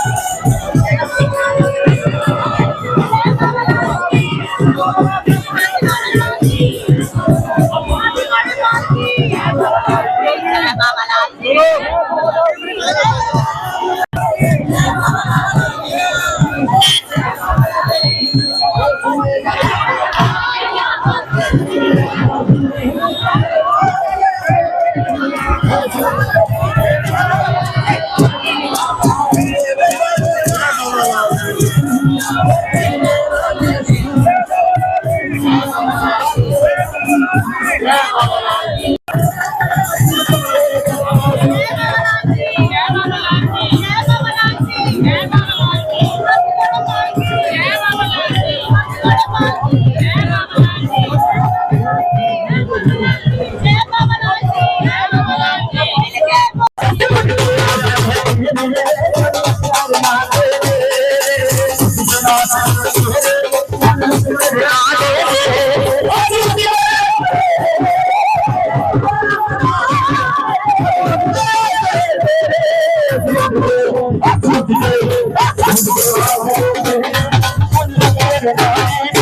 ਜੈ ਬਾਬਾ ਲਾਲ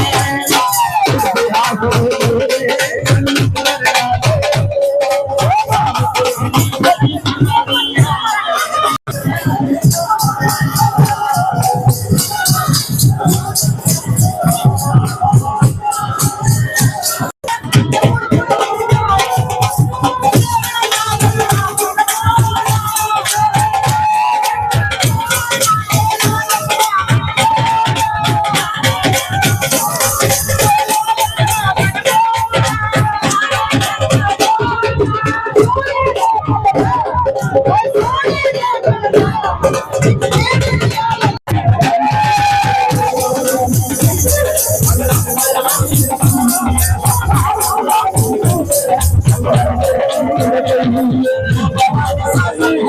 ਦੀ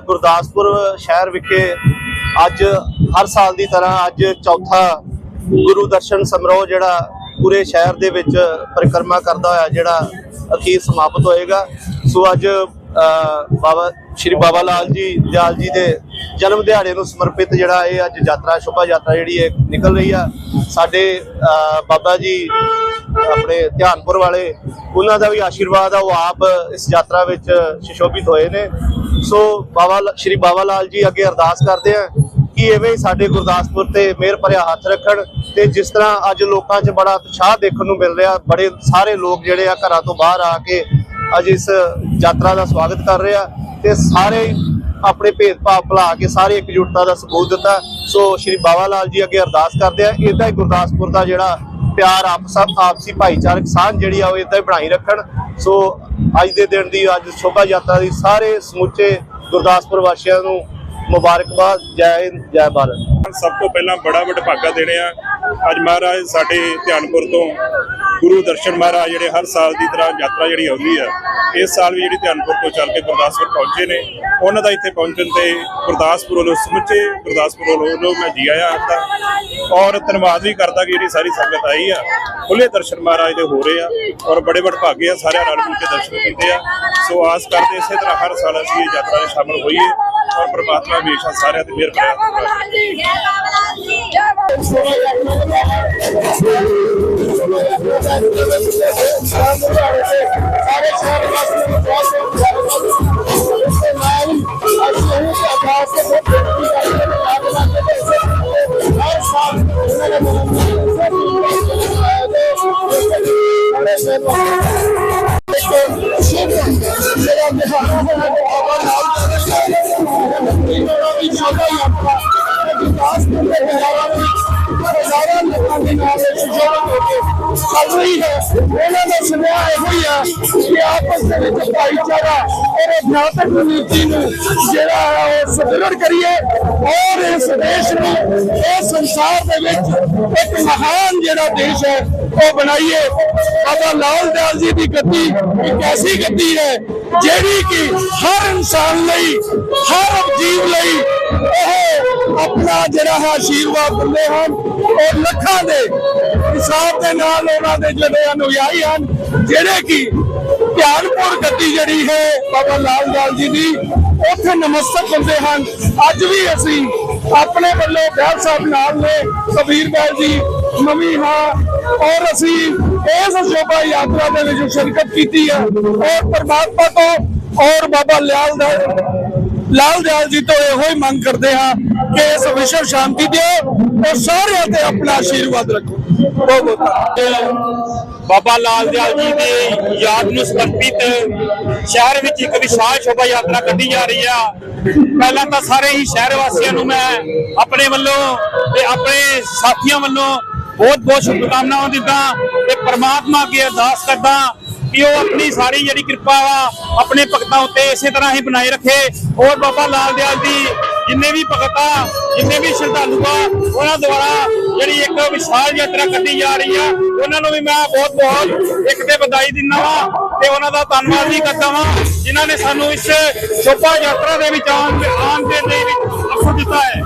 ਗੁਰਦਾਸਪੁਰ ਸ਼ਹਿਰ ਵਿਖੇ ਅੱਜ ਹਰ ਸਾਲ ਦੀ ਤਰ੍ਹਾਂ ਅੱਜ ਚੌਥਾ ਗੁਰੂ ਦਰਸ਼ਨ ਸਮਾਰੋਹ ਜਿਹੜਾ ਪੂਰੇ ਸ਼ਹਿਰ ਦੇ ਵਿੱਚ ਪਰਿਕਰਮਾ ਕਰਦਾ ਹੋਇਆ ਜਿਹੜਾ ਅਖੀਰ ਸਮਾਪਤ ਹੋਏਗਾ। ਸੋ ਅੱਜ ਬਾਬਾ, ਸ਼੍ਰੀ ਬਾਬਾ ਲਾਲ ਜੀ, ਦਿਆਲ ਜੀ ਦੇ ਜਨਮ ਦਿਹਾੜੇ ਨੂੰ ਸਮਰਪਿਤ ਜਿਹੜਾ ਇਹ ਅੱਜ ਯਾਤਰਾ, ਸ਼ੋਭਾ ਯਾਤਰਾ ਜਿਹੜੀ ਇਹ ਨਿਕਲ ਰਹੀ ਆ, ਸਾਡੇ ਬਾਬਾ ਜੀ, ਆਪਣੇ ਧਿਆਨਪੁਰ ਵਾਲੇ, ਉਹਨਾਂ ਦਾ ਵੀ ਆਸ਼ੀਰਵਾਦ ਆ, ਉਹ ਆਪ ਇਸ ਯਾਤਰਾ ਵਿੱਚ ਸ਼ਿਸ਼ੋਭਿਤ ਹੋਏ ਨੇ। ਸੋ ਬਾਬਾ ਲ- ਸ਼੍ਰੀ ਬਾਬਾ ਲਾਲ ਜੀ ਅੱਗੇ ਅਰਦਾਸ ਕਰਦੇ ਆ ਕਿ ਐਵੇਂ ਸਾਡੇ ਗੁਰਦਾਸਪੁਰ ਤੇ ਮਿਹਰ ਭਰਿਆ ਹੱਥ ਰੱਖਣ ਤੇ ਜਿਸ ਤਰ੍ਹਾਂ ਅੱਜ ਲੋਕਾਂ 'ਚ ਬੜਾ ਉਤਸ਼ਾਹ ਦੇਖਣ ਨੂੰ ਮਿਲ ਰਿਹਾ, ਬੜੇ ਸਾਰੇ ਲੋਕ ਜਿਹੜੇ ਆ ਘਰਾਂ ਤੋਂ ਬਾਹਰ ਆ ਕੇ ਅੱਜ ਇਸ ਯਾਤਰਾ ਦਾ ਸਵਾਗਤ ਕਰ ਰਹੇ ਆ ਤੇ ਸਾਰੇ ਆਪਣੇ ਭੇਦਭਾਵ ਭੁਲਾ ਕੇ ਸਾਰੇ ਇਕਜੁੱਟਤਾ ਦਾ ਸਬੂਤ ਦਿੱਤਾ। ਸੋ ਸ਼੍ਰੀ ਬਾਬਾ ਲਾਲ ਜੀ ਅੱਗੇ ਅਰਦਾਸ ਕਰਦੇ ਆ ਇਦਾਂ ਹੀ ਗੁਰਦਾਸਪੁਰ ਦਾ ਜਿਹੜਾ ਪਿਆਰ ਆਪ ਸਭ ਆਪਸੀ ਭਾਈਚਾਰਕ ਸਾਂਝ ਜਿਹੜੀ ਆ, ਉਹ ਇਦਾਂ ਹੀ ਬਣਾਈ ਰੱਖਣ। ਸੋ ਅੱਜ ਦੇ ਦਿਨ ਦੀ, ਅੱਜ ਸ਼ੋਭਾ ਯਾਤਰਾ ਦੀ ਸਾਰੇ ਸਮੁੱਚੇ ਗੁਰਦਾਸਪੁਰ ਵਾਸੀਆਂ ਨੂੰ ਮੁਬਾਰਕਬਾਦ। ਜੈ ਹਿੰਦ, ਜੈ ਭਾਰਤ। ਸਭ ਤੋਂ ਪਹਿਲਾਂ ਬੜਾ ਵਡਭਾਗਾ ਦੇਣੇ ਆ। ਅੱਜ ਮਹਾਰਾਜ ਸਾਡੇ ਧਿਆਨਪੁਰ ਤੋਂ ਗੁਰੂ ਦਰਸ਼ਨ ਮਹਾਰਾਜ ਜਿਹੜੇ ਹਰ ਸਾਲ ਦੀ ਤਰ੍ਹਾਂ ਯਾਤਰਾ ਜਿਹੜੀ ਆਉਂਦੀ ਆ, ਇਸ ਸਾਲ ਵੀ ਜਿਹੜੀ ਧਿਆਨਪੁਰ ਤੋਂ ਚੱਲ ਕੇ ਗੁਰਦਾਸਪੁਰ ਪਹੁੰਚੇ ਨੇ। ਉਹਨਾਂ ਦਾ ਇੱਥੇ ਪਹੁੰਚਣ ਤੇ ਗੁਰਦਾਸਪੁਰ ਵੱਲੋਂ ਸਮੁੱਚੇ ਗੁਰਦਾਸਪੁਰ ਵੱਲੋਂ ਮੈਂ ਜੀ ਆਇਆ ਆਪਦਾ ਔਰ ਧੰਨਵਾਦ ਵੀ ਕਰਦਾ ਕਿ ਜਿਹੜੀ ਸਾਰੀ ਸੰਗਤ ਆਈ ਆ। ਖੁੱਲੇ ਦਰਸ਼ਨ ਮਹਾਰਾਜ ਦੇ ਹੋ ਰਹੇ ਆ ਔਰ ਬੜੇ ਵਡਭਾਗੇ ਆ, ਸਾਰਿਆਂ ਨਾਲ ਮਿਲ ਕੇ ਦਰਸ਼ਨ ਕੀਤੇ ਆ। ਸੋ ਆਸ ਕਰਦੇ ਇਸੇ ਤਰ੍ਹਾਂ ਹਰ ਸਾਲ ਅਸੀਂ ਇਹ ਯਾਤਰਾ 'ਚ ਸ਼ਾਮਲ ਹੋਈਏ। ਔਰ ਪ੍ਰਮਾਤਮਾ ਹਮੇਸ਼ਾ ਸਾਰਿਆਂ ਤੇ ਮਿਹਰ ਜੈ ਕਰੇ ਬਾਬਾ ਲਾਲ ਕਿ ਆਪਸ ਦੇ ਵਿੱਚ ਭਾਈਚਾਰਾ ਔਰ ਅਧਿਆਤਮਕ ਨੀਤੀ ਨੂੰ ਜਿਹੜਾ ਹੈ ਉਹ ਸੁਦ੍ਰਿੜ ਕਰੀਏ ਔਰ ਇਸ ਦੇਸ਼ ਨੂੰ, ਇਸ ਸੰਸਾਰ ਦੇ ਵਿੱਚ ਇੱਕ ਮਹਾਨ ਜਿਹੜਾ ਦੇਸ਼ ਹੈ, ਉਹ ਬਣਾਈਏ। ਬਾਬਾ ਲਾਲ ਦਿਆਲ ਜੀ ਦੀ ਗੱਦੀ ਇੱਕ ਐਸੀ ਗੱਦੀ ਹੈ, ਜਿਹੜੀ ਕਿ ਹਰ ਇਨਸਾਨ ਲਈ, ਹਰ ਜੀਵ ਲਈ ਉਹ ਆਪਣਾ ਜਿਹੜਾ ਹੈ ਆਸ਼ੀਰਵਾਦ ਦਿੰਦੇ ਹਨ। ਔਰ ਲੱਖਾਂ ਦੇ ਹਿਸਾਬ ਦੇ ਨਾਲ ਉਹਨਾਂ ਦੇ ਜਿਹੜੇ ਅਨੁਯਾਈ ਹਨ ਜਿਹੜੇ ਕਿ ਧਿਆਨਪੁਰ ਗੱਡੀ ਜਿਹੜੀ ਹੈ ਬਾਬਾ ਲਾਲ ਲਾਲ ਜੀ ਦੀ, ਉੱਥੇ ਨਮਸਤਕ ਹੁੰਦੇ ਹਨ। ਅੱਜ ਵੀ ਅਸੀਂ ਆਪਣੇ ਵੱਲੋਂ ਬੈਲ ਸਾਹਿਬ ਨਾਲ ਨੇ, ਕਬੀਰ ਬੈਲ ਜੀ ਮਮੀ ਹਾਂ, ਔਰ ਅਸੀਂ ਇਸ ਸ਼ੋਭਾ ਯਾਤਰਾ ਦੇ ਵਿੱਚ ਸ਼ਿਰਕਤ ਕੀਤੀ ਹੈ। ਔਰ ਪਰਮਾਤਮਾ ਤੋਂ, ਔਰ ਬਾਬਾ ਲਾਲ ਦਾ, ਲਾਲ ਦਿਆਲ ਜੀ ਤੋਂ ਇਹੋ ਹੀ ਮੰਗ ਕਰਦੇ ਹਾਂ ਕਿ ਇਸ ਵਿਸ਼ਵ ਸ਼ਾਂਤੀ ਦਿਓ, ਔਰ ਸਾਰਿਆਂ ਤੇ ਆਪਣਾ ਆਸ਼ੀਰਵਾਦ ਰੱਖੋ। ਬਹੁਤ ਬਹੁਤ ਬਾਬਾ ਲਾਲ ਦਿਆਲ ਜੀ ਦੀ ਯਾਦ ਨੂੰ ਸਮਰਪਿਤ ਸ਼ਹਿਰ ਵਿੱਚ ਇੱਕ ਵਿਸ਼ਾਲ ਸ਼ੋਭਾ ਯਾਤਰਾ ਕੱਢੀ ਜਾ ਰਹੀ ਆ। ਪਹਿਲਾਂ ਤਾਂ ਸਾਰੇ ਹੀ ਸ਼ਹਿਰ ਵਾਸੀਆਂ ਨੂੰ ਮੈਂ ਆਪਣੇ ਵੱਲੋਂ ਤੇ ਆਪਣੇ ਸਾਥੀਆਂ ਵੱਲੋਂ ਬਹੁਤ ਬਹੁਤ ਸ਼ੁਭਕਾਮਨਾਵਾਂ ਦਿੰਦਾ ਤੇ ਪ੍ਰਮਾਤਮਾ ਅੱਗੇ ਅਰਦਾਸ ਕਰਦਾ ਕਿ ਉਹ ਆਪਣੀ ਸਾਰੀ ਜਿਹੜੀ ਕਿਰਪਾ ਵਾ ਆਪਣੇ ਭਗਤਾਂ ਉੱਤੇ ਇਸੇ ਤਰ੍ਹਾਂ ਹੀ ਬਣਾਈ ਰੱਖੇ। ਔਰ ਬਾਬਾ ਲਾਲ ਦਿਆਲ ਦੀ ਜਿੰਨੇ ਵੀ ਭਗਤਾਂ ਜਿੰਨੇ ਵੀ ਸ਼ਰਧਾਲੂ ਆ, ਉਹਨਾਂ ਦੁਆਰਾ ਜਿਹੜੀ ਇੱਕ ਵਿਸ਼ਾਲ ਯਾਤਰਾ ਕੱਢੀ ਜਾ ਰਹੀ ਆ, ਉਹਨਾਂ ਨੂੰ ਵੀ ਮੈਂ ਬਹੁਤ ਬਹੁਤ ਇੱਕ ਤੇ ਵਧਾਈ ਦਿੰਦਾ ਵਾਂ ਤੇ ਉਹਨਾਂ ਦਾ ਧੰਨਵਾਦ ਵੀ ਕਰਦਾ ਵਾਂ, ਜਿਨ੍ਹਾਂ ਨੇ ਸਾਨੂੰ ਇਸ ਸ਼ੋਭਾ ਯਾਤਰਾ ਦੇ ਵਿੱਚ ਆਉਣ ਆਉਣ ਦੇ ਲਈ ਅਵਸਰ ਦਿੱਤਾ ਹੈ।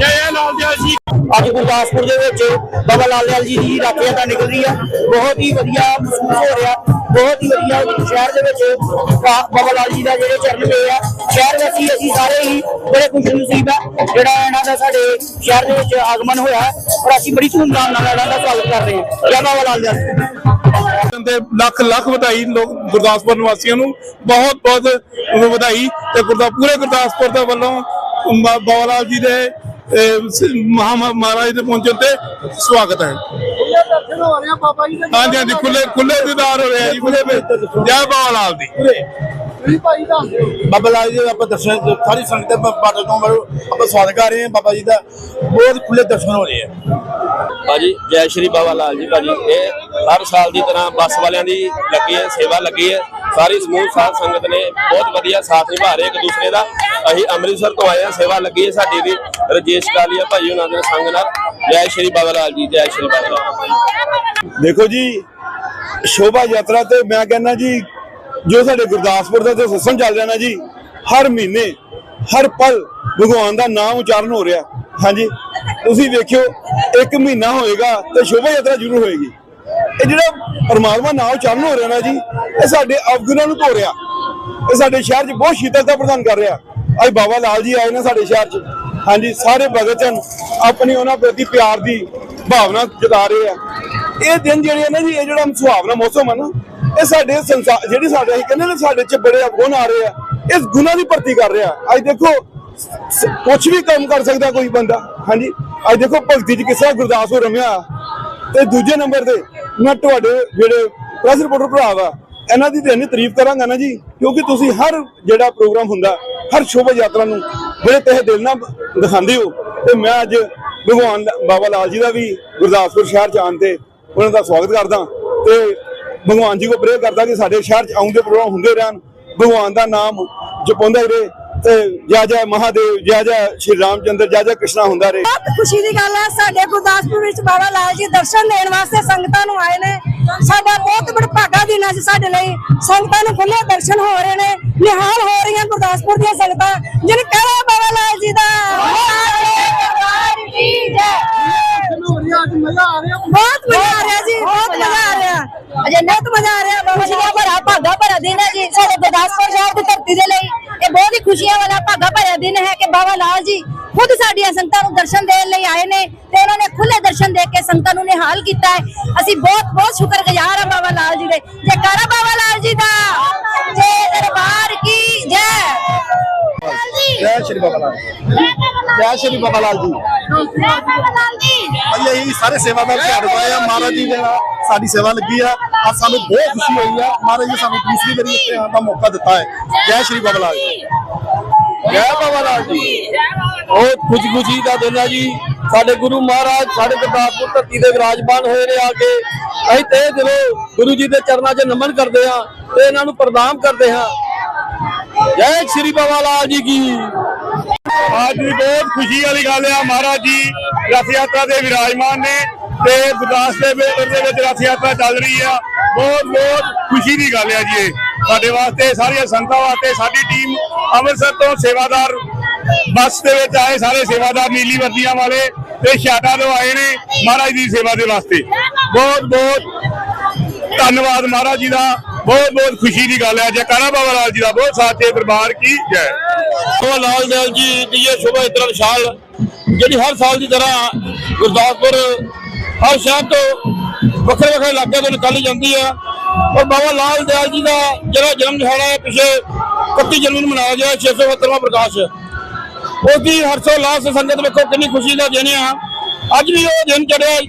ਜੈ ਲਾਲ ਦਿਆਲ ਜੀ ਅੱਜ ਗੁਰਦਾਸਪੁਰ ਦੇ ਵਿੱਚ ਬਾਬਾ ਲਾਲ ਲਾਲ ਜੀ ਦੀ ਰੱਥ ਤਾਂ ਨਿਕਲ ਰਹੀ ਆ ਬਹੁਤ ਹੀ ਵਧੀਆ ਮਹਿਸੂਸ ਹੋ ਰਿਹਾ। ਬਹੁਤ ਹੀ ਵਧੀਆ ਸ਼ਹਿਰ ਦੇ ਵਿੱਚ ਬਾਬਾ ਲਾਲ ਜੀ ਦਾ ਜਿਹੜੇ ਚਰਨ ਪਏ ਆ ਸ਼ਹਿਰ ਵਾਸੀ ਅਸੀਂ ਸਾਰੇ ਹੀ ਬੜੇ ਖੁਸ਼ ਨਸੀਬ ਆ। ਜਿਹੜਾ ਇਹਨਾਂ ਦਾ ਸਾਡੇ ਸ਼ਹਿਰ ਦੇ ਵਿੱਚ ਆਗਮਨ ਹੋਇਆ ਔਰ ਅਸੀਂ ਬੜੀ ਧੂਮਧਾਮ ਨਾਲ ਇਹਨਾਂ ਦਾ ਸਵਾਗਤ ਕਰ ਰਹੇ ਹਾਂ। ਜੈ ਬਾਬਾ ਲਾਲ ਜੀ ਤੇ ਲੱਖ ਲੱਖ ਵਧਾਈ ਲੋਕ ਗੁਰਦਾਸਪੁਰ ਨਿਵਾਸੀਆਂ ਨੂੰ ਬਹੁਤ ਬਹੁਤ ਵਧਾਈ ਤੇ ਗੁਰਦਾ ਪੂਰੇ ਗੁਰਦਾਸਪੁਰ ਦੇ ਵੱਲੋਂ ਬਾਬਾ ਲਾਲ ਜੀ ਦੇ ਅਹ, ਮਹਾਰਾਜ ਦੇ ਪਹੁੰਚਣ ਤੇ ਸਵਾਗਤ ਹੈ। ਹਾਂਜੀ ਹਾਂਜੀ ਖੁੱਲੇ ਖੁੱਲੇ ਦੀਦਾਰ ਹੋ ਰਿਹਾ ਜੀ ਖੁੱਲੇ ਵਿੱਚ ਜੈ ਬਾਬਾ ਲਾਲ ਦੀ। ਬਾਬਾ ਲਾਲ ਜੀ ਦੇ ਆਪਾਂ ਦਰਸ਼ਨ ਸਾਰੀ ਸੰਗਤ ਦੇ ਬਾਟਲ ਤੋਂ ਆਪਾਂ ਸਵਾਗਤ ਕਰ ਰਹੇ ਹਾਂ ਬਾਬਾ ਜੀ ਦਾ। ਬਹੁਤ ਖੁੱਲੇ ਦਰਸ਼ਨ ਹੋ ਰਹੇ ਆ। ਭਾਜੀ ਜੈ ਸ਼੍ਰੀ ਬਾਬਾ ਲਾਲ ਜੀ ਭਾਜੀ। ਇਹ ਹਰ ਸਾਲ ਦੀ ਤਰ੍ਹਾਂ ਬੱਸ ਵਾਲਿਆਂ ਦੀ ਲੱਗੀ ਹੈ ਸੇਵਾ ਲੱਗੀ ਹੈ। ਸਾਰੀ ਸਮੂਹ ਸਾਧ ਸੰਗਤ ਨੇ ਬਹੁਤ ਵਧੀਆ ਸਾਥ ਨਿਭਾ ਰਹੇ ਇੱਕ ਦੂਸਰੇ ਦਾ। ਅਸੀਂ ਅੰਮ੍ਰਿਤਸਰ ਤੋਂ ਆਏ ਹਾਂ, ਸੇਵਾ ਲੱਗੀ ਹੈ ਸਾਡੀ ਵੀ ਰਜੇਸ਼ ਕਾਲੀਆ ਭਾਜੀ ਉਹਨਾਂ ਦੇ ਸੰਗ ਨਾਲ। ਜੈ ਸ਼੍ਰੀ ਬਾਬਾ ਲਾਲ ਜੀ, ਜੈ ਸ਼੍ਰੀ ਬਾਬਾ ਲਾਲ ਦੇਖੋ ਜੀ, ਸ਼ੋਭਾ ਯਾਤਰਾ ਤੇ ਮੈਂ ਕਹਿੰਦਾ ਜੀ, ਜੋ ਸਾਡੇ ਗੁਰਦਾਸਪੁਰ ਦਾ ਜੋ ਸਤਸੰਗ ਚੱਲ ਰਿਹਾ ਨਾ ਜੀ, ਹਰ ਮਹੀਨੇ, ਹਰ ਪਲ ਭਗਵਾਨ ਦਾ ਨਾਮ ਉਚਾਰਨ ਹੋ ਰਿਹਾ। ਹਾਂਜੀ, ਤੁਸੀਂ ਵੇਖਿਓ, ਇੱਕ ਮਹੀਨਾ ਹੋਏਗਾ ਤੇ ਸ਼ੋਭਾ ਯਾਤਰਾ ਜ਼ਰੂਰ ਹੋਏਗੀ। ਇਹ ਜਿਹੜਾ ਪਰਮਾਤਮਾ ਨਾਮ ਚਰਨ ਹੋ ਰਿਹਾ ਨਾ ਜੀ, ਇਹ ਸਾਡੇ ਅਵਗੁਣਾਂ ਨੂੰ ਧੋ ਰਿਹਾ। ਇਹ ਸਾਡੇ ਸ਼ਹਿਰ 'ਚ ਬਹੁਤ ਸ਼ੀਤਲਤਾ ਪ੍ਰਦਾਨ ਕਰ ਰਿਹਾ। ਅੱਜ ਬਾਬਾ ਲਾਲ ਜੀ ਆਏ ਨੇ ਸਾਡੇ ਸ਼ਹਿਰ 'ਚ। ਹਾਂਜੀ, ਸਾਰੇ ਭਗਤ ਜਨ ਆਪਣੀ ਉਹਨਾਂ ਪ੍ਰਤੀ ਪਿਆਰ ਦੀ ਭਾਵਨਾ ਜਤਾ ਰਹੇ ਆ। ਇਹ ਦਿਨ ਜਿਹੜੇ ਆ ਜੀ, ਇਹ ਜਿਹੜਾ ਸੁਹਾਵਣਾ ਮੌਸਮ ਆ ਨਾ, ਇਹ ਸਾਡੇ ਸੰਸਾਰ ਜਿਹੜੀ ਸਾਡੇ, ਅਸੀਂ ਕਹਿੰਦੇ ਨੇ ਸਾਡੇ 'ਚ ਬੜੇ ਅਵਗੁਣ ਆ ਰਹੇ ਆ ਇਸ ਗੁਨਾਹ ਦੀ ਭਰਤੀ ਕਰ ਰਿਹਾ। ਅੱਜ ਦੇਖੋ ਕੁਝ ਵੀ ਕੰਮ ਕਰ ਸਕਦਾ ਕੋਈ ਬੰਦਾ। ਹਾਂਜੀ, ਅੱਜ ਦੇਖੋ ਭਗਤੀ 'ਚ ਕਿਸ ਗੁਰਦਾਸ ਹੋ ਰਮਿਆ। ਤੇ ਦੂਜੇ ਨੰਬਰ ਤੇ ਮੈਂ ਤੁਹਾਡੇ ਜਿਹੜੇ ਪ੍ਰੈਸ ਰਿਪੋਰਟਰ ਭਰਾ ਵਾ, ਇਹਨਾਂ ਦੀ ਤੇ ਇੰਨੀ ਤਾਰੀਫ ਕਰਾਂਗਾ ਨਾ ਜੀ, ਕਿਉਂਕਿ ਤੁਸੀਂ ਹਰ ਜਿਹੜਾ ਪ੍ਰੋਗਰਾਮ ਹੁੰਦਾ, ਹਰ ਸ਼ੋਭਾ ਯਾਤਰਾ ਨੂੰ ਬੜੇ ਤਹਿ ਦਿਲ ਨਾਲ ਦਿਖਾਉਂਦੇ ਹੋ। ਤੇ ਮੈਂ ਅੱਜ ਭਗਵਾਨ ਬਾਬਾ ਲਾਲ ਜੀ ਦਾ ਵੀ ਗੁਰਦਾਸਪੁਰ ਸ਼ਹਿਰ ਚ ਆਉਣ ਤੇ ਉਹਨਾਂ ਦਾ ਸਵਾਗਤ ਕਰਦਾ ਤੇ ਭਗਵਾਨ ਜੀ ਕੋ ਪ੍ਰੇਅਰ ਕਰਦਾ ਕਿ ਸਾਡੇ ਸ਼ਹਿਰ ਚ ਆਉਂਦੇ ਪ੍ਰੋਗਰਾਮ ਹੁੰਦੇ ਰਹਿਣ। ਭਗਵਾਨ ਦਾ ਨਾਮ ਜਪਾਉਂਦਾ ਰਹੇ ਤੇ ਜੈ ਜੈ ਮਹਾਦੇਵ, ਜੈ ਜੈ ਸ਼੍ਰੀ ਰਾਮਚੰਦਰ, ਜੈ ਜੈ ਕ੍ਰਿਸ਼ਨਾ ਹੁੰਦਾ ਰਹੇ। ਬਹੁਤ ਖੁਸ਼ੀ ਦੀ ਗੱਲ ਹੈ ਸਾਡੇ ਗੁਰਦਾਸਪੁਰ ਵਿੱਚ ਬਾਬਾ ਲਾਲ ਜੀ ਦਰਸ਼ਨ ਦੇਣ ਵਾਸਤੇ ਸੰਗਤਾਂ ਨੂੰ ਦਿਨ ਜੀ ਸਾਡੇ ਲਈ ਸੰਗਤਾਂ ਨੂੰ ਖੁੱਲੇ ਦਰਸ਼ਨ ਹੋ ਰਹੇ ਨੇ ਨਿਹਾਲ ਹੋ ਰਹੀਆਂ ਗੁਰਦਾਸਪੁਰ ਦੀਆਂ ਸੰਗਤਾਂ ਜਿਨ ਕਹੇ ਬਾਬਾ ਲਾਲ ਜੀ ਦਾ। ਬਹੁਤ ਮਜ਼ਾ ਆ ਰਿਹਾ ਜੀ ਬਹੁਤ ਮਜ਼ਾ ਅਜੇ ਬਹੁਤ ਮਜ਼ਾ ਆ ਰਿਹਾ ਖੁਸ਼ੀਆਂ ਭਰਾ ਭਾਗਾ ਭਰਾ ਦਿਨ ਹੈ ਜੀ। ਸਾਡੇ ਗੁਰਦਾਸਪੁਰ ਸ਼ਹਿਰ ਦੀ ਧਰਤੀ ਦੇ ਲਈ ਇਹ ਬਹੁਤ ਹੀ ਖੁਸ਼ੀਆਂ ਵਾਲਾ, ਭਾਗਾ ਭਰਿਆ ਦਿਨ ਹੈ ਕਿ ਬਾਬਾ ਲਾਲ ਜੀ ਖੁਦ ਸਾਡੀਆਂ ਸੰਗਤਾਂ ਨੂੰ ਦਰਸ਼ਨ ਦੇਣ ਲਈ ਆਏ ਨੇ ਤੇ ਉਹਨਾਂ ਨੇ ਖੁੱਲੇ ਦਰਸ਼ਨ ਦੇ ਕੇ ਸੰਗਤਾਂ ਨੂੰ ਨਿਹਾਲ ਕੀਤਾ ਹੈ। ਅਸੀਂ ਬਹੁਤ ਬਹੁਤ ਸ਼ੁਕਰਗੁਜ਼ਾਰ ਹਾਂ ਬਾਬਾ ਲਾਲ ਜੀ ਦੇ। ਜੈਕਾਰਾ ਬਾਬਾ ਲਾਲ ਜੀ ਦਾ। ਜੈ ਦਰਬਾਰ। ਜੈ ਸ਼੍ਰੀ ਬਾਬਾ ਲਾਲ ਜੈ। ਸ਼੍ਰੀ ਬਾਬਾ ਲਾਲ ਜੀ। ਅੱਜ ਅਸੀਂ ਸਾਰੇ ਸੇਵਾਦਾਰ ਝਾੜੂ ਪਾਏ ਆ। ਮਹਾਰਾਜ ਜੀ ਦੇ ਨਾਲ ਸਾਡੀ ਸੇਵਾ ਲੱਗੀ ਆ। ਅੱਜ ਸਾਨੂੰ ਬਹੁਤ ਖੁਸ਼ੀ ਹੋਈ ਆ। ਮਹਾਰਾਜ ਜੀ ਸਾਨੂੰ ਦੂਸਰੀ ਵਾਰੀ ਇੱਥੇ ਆਉਣ ਦਾ ਮੌਕਾ ਦਿੱਤਾ ਹੈ। ਜੈ ਸ਼੍ਰੀ ਬਾਬਾ ਲਾਲ ਜੀ। ਜੈ ਬਾਬਾ ਲਾਲ ਜੀ। ਬਹੁਤ ਖੁਸ਼ੀ ਖੁਸ਼ੀ ਦਾ ਦਿਨ ਹੈ ਜੀ। ਸਾਡੇ ਗੁਰੂ ਮਹਾਰਾਜ ਸਾਡੇ ਗੁਰਦਾਸਪੁਰ ਧਰਤੀ ਦੇ ਵਿਰਾਜਮਾਨ ਹੋਏ ਨੇ ਆ ਕੇ। ਅਸੀਂ ਤੇ ਦਿਲੋਂ ਗੁਰੂ ਜੀ ਦੇ ਚਰਨਾਂ 'ਚ ਨਮਨ ਕਰਦੇ ਹਾਂ ਤੇ ਇਹਨਾਂ ਨੂੰ ਪ੍ਰਣਾਮ ਕਰਦੇ ਹਾਂ। ਜੈ ਸ਼੍ਰੀ ਬਾਬਾ ਲਾਲ ਜੀ ਕੀ। ਅੱਜ ਵੀ ਬਹੁਤ ਖੁਸ਼ੀ ਵਾਲੀ ਗੱਲ ਆ, ਮਹਾਰਾਜ ਜੀ ਰਥ ਯਾਤਰਾ ਦੇ ਵਿਰਾਜਮਾਨ ਨੇ ਤੇ ਗੁਰਦਾਸ ਦੇ ਦੇ ਵਿੱਚ ਰਥ ਯਾਤਰਾ ਚੱਲ ਰਹੀ ਆ। ਬਹੁਤ ਬਹੁਤ ਖੁਸ਼ੀ ਦੀ ਗੱਲ ਆ ਜੀ ਇਹ। ਸਾਡੇ ਵਾਸਤੇ, ਸਾਰੀਆਂ ਸੰਗਤਾਂ ਵਾਸਤੇ, ਸਾਡੀ ਟੀਮ ਅੰਮ੍ਰਿਤਸਰ ਤੋਂ ਸੇਵਾਦਾਰ ਬੱਸ ਦੇ ਵਿੱਚ ਆਏ, ਸਾਰੇ ਸੇਵਾਦਾਰ ਨੀਲੀ ਵਰਦੀਆਂ ਵਾਲੇ ਤੇ ਛਾਟਾ ਤੋਂ ਆਏ ਨੇ ਮਹਾਰਾਜ ਦੀ ਸੇਵਾ ਦੇ ਵਾਸਤੇ। ਬਹੁਤ ਬਹੁਤ ਧੰਨਵਾਦ ਮਹਾਰਾਜ ਜੀ ਦਾ। ਬਹੁਤ ਬਹੁਤ ਖੁਸ਼ੀ ਦੀ ਗੱਲ ਹੈ। ਜੈਕਾਰਾ ਬਾਬਾ ਲਾਲ ਜੀ ਦਾ ਬਹੁਤ ਸਾਚੇ ਦਰਬਾਰ ਕੀ ਜੈ। ਬਾਬਾ ਲਾਲ ਦਿਆਲ ਜੀ ਦੀ ਇਹ ਸ਼ੋਭਾ ਯਾਤਰਾ ਵਿਸ਼ਾਲ ਜਿਹੜੀ ਹਰ ਸਾਲ ਦੀ ਤਰ੍ਹਾਂ ਗੁਰਦਾਸਪੁਰ ਹਰ ਸ਼ਹਿਰ ਤੋਂ ਵੱਖਰੇ ਵੱਖਰੇ ਇਲਾਕਿਆਂ ਤੋਂ ਨਿਕਲੀ ਜਾਂਦੀ ਹੈ। ਔਰ ਬਾਬਾ ਲਾਲ ਦਿਆਲ ਜੀ ਦਾ ਜਿਹੜਾ ਜਨਮ ਦਿਹਾੜਾ ਹੈ, ਪਿਛੇ 31 ਜਨਵਰੀ ਨੂੰ ਮਨਾਇਆ ਗਿਆ 670ਵਾਂ ਪ੍ਰਕਾਸ਼। ਉਸ ਦੀ ਹਰਸ਼ੋਲਾਸ ਸੰਗਤ ਵੇਖੋ ਕਿੰਨੀ ਖੁਸ਼ੀ ਦਾ ਦਿਨ ਆ। ਅੱਜ ਵੀ ਉਹ ਦਿਨ ਚੜਿਆ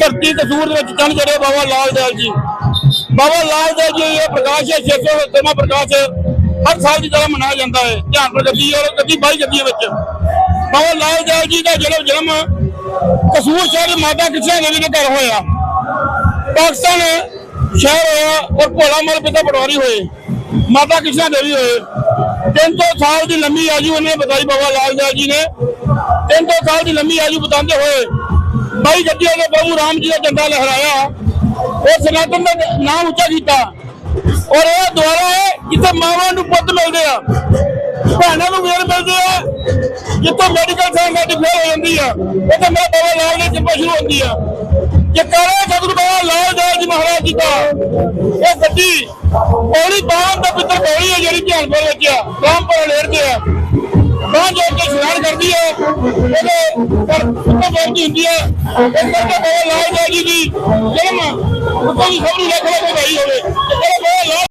ਧਰਤੀ ਕਸੂਰ ਦੇ ਵਿੱਚ ਚੰਨ ਚੜਿਆ ਬਾਬਾ ਲਾਲ ਦਿਆਲ ਜੀ। ਬਾਬਾ ਲਾਲ ਦਿਆਲ ਜੀ ਇਹ ਪ੍ਰਕਾਸ਼ ਹੈ 670ਵਾਂ ਪ੍ਰਕਾਸ਼ ਹਰ ਸਾਲ ਦੀ ਤਰ੍ਹਾਂ ਮਨਾਇਆ ਜਾਂਦਾ ਹੈ। ਧਿਆਨ ਗੱਦੀ ਔਰ ਗੱਦੀ ਬਾਈ ਗੱਦੀਆਂ ਵਿੱਚ। ਬਾਬਾ ਲਾਲ ਦਿਆਲ ਜੀ ਦਾ ਜਨਮ ਜਨਮ ਕਸੂਰ ਸ਼ਹਿਰ ਮਾਤਾ ਕਿਸ਼ਨਾ ਦੇਵੀ ਦੇ ਘਰ ਹੋਇਆ। ਪਾਕਿਸਤਾਨ ਸ਼ਹਿਰ ਹੋਇਆ ਔਰ ਭੋਲਾ ਮਲ ਪਿਤਾ ਪਟਵਾਰੀ ਹੋਏ। ਮਾਤਾ ਕਿਸ਼ਨਾ ਦੇਵੀ ਹੋਏ। 300 ਸਾਲ ਦੀ ਲੰਮੀ ਆਜੂ ਉਹਨੇ ਬਤਾਈ ਬਾਬਾ ਲਾਲ ਦਿਆਲ ਜੀ ਨੇ। 300 ਸਾਲ ਦੀ ਲੰਮੀ ਆਜੂ ਬਤਾਉਂਦੇ ਹੋਏ ਬਾਈ ਗੱਦੀਆਂ ਨੇ ਬਾਬੂ ਰਾਮ ਜੀ ਦਾ ਝੰਡਾ ਲਹਿਰਾਇਆ। ਉਹ ਸਨਾਤਨ ਦਾ ਨਾਮ ਉੱਚਾ ਕੀਤਾ। ਔਰ ਇਹ ਦੁਆਰਾ ਹੈ ਜਿੱਥੇ ਮਾਵਾਂ ਨੂੰ ਪੁੱਤ ਮਿਲਦੇ ਆ, ਭੈਣਾਂ ਨੂੰ ਵੀਰ ਮਿਲਦੇ ਆ, ਜਿੱਥੇ ਮੈਡੀਕਲ ਸਾਇੰਸ ਸਾਡੀ ਫੇਲ ਹੋ ਜਾਂਦੀ ਆ, ਉੱਥੇ ਮੇਰਾ ਬਾਬਾ ਲਾਲ ਦੀ ਚੰਪਾ ਸ਼ੁਰੂ ਹੁੰਦੀ ਆ। ਜੇ ਕਰੇ ਸਤਿਗੁਰੂ ਬਾਬਾ ਲਾਲ ਦਾਸ ਜੀ ਮਹਾਰਾਜ ਜੀ ਦਾ ਇਹ ਗੱਡੀ ਪੌੜੀ ਬਾਣ ਦਾ ਪਿੱਤਰ ਪੌੜੀ ਹੈ ਜਿਹੜੀ ਧਿਆਨਪੁਰ ਵਿੱਚ ਆ ਰਾਮਪੁਰ ਲੇੜਦੇ ਆ। ਬਾਣ ਜੋ ਕੇ ਇਸ਼ਨਾਨ ਕਰਦੀ ਹੈ, ਉਹਦੇ ਪਰ ਉੱਤੇ ਬੋਲਦੀ ਹੁੰਦੀ ਹੈ? ਇਸ ਕਰਕੇ ਬਾਬਾ ਲਾਲ ਦਾਸ ਜੀ ਦੀ ਜਨਮ ਉੱਤੋਂ ਦੀ ਸਭ ਨੂੰ ਲੱਖ ਹੋਵੇ। ਤੇ ਲਾਲ